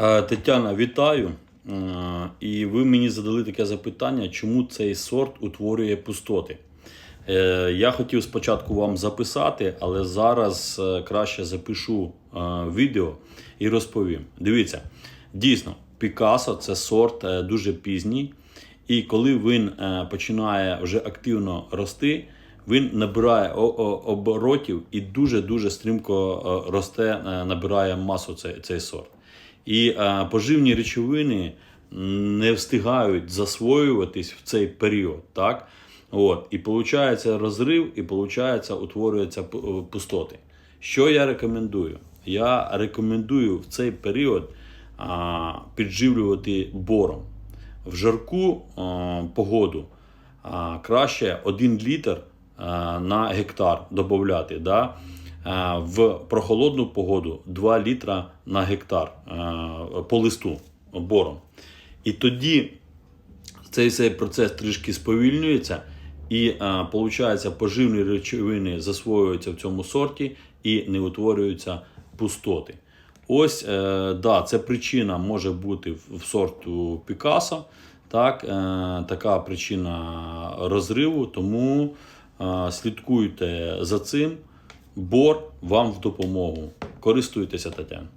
Е, Тетяна, вітаю. Е, І ви мені задали таке запитання, чому цей сорт утворює пустоти. Е, Я хотів спочатку вам записати, але зараз краще запишу відео і розповім. Дивіться, дійсно, Пікасо це сорт дуже пізній, і коли він починає вже активно рости, він набирає оборотів і дуже-дуже стрімко росте, набирає масу цей, цей сорт. І е, поживні речовини не встигають засвоюватись в цей період. Так? От. І виходить розрив, і виходить, утворюються пустоти. Що я рекомендую? Я рекомендую в цей період а, підживлювати бором. В жарку а, погоду а, краще 1 літр а, на гектар додати. Да? А, в прохолодну погоду 2 літра на гектар по листу бором. І тоді цей, цей процес трішки сповільнюється, і виходить, поживні речовини засвоюються в цьому сорті і не утворюються пустоти. Ось е, да, це причина може бути в, сорту Пікасо. Так, е, така причина розриву, тому е, слідкуйте за цим. Бор вам в допомогу. Користуйтеся Тетяна.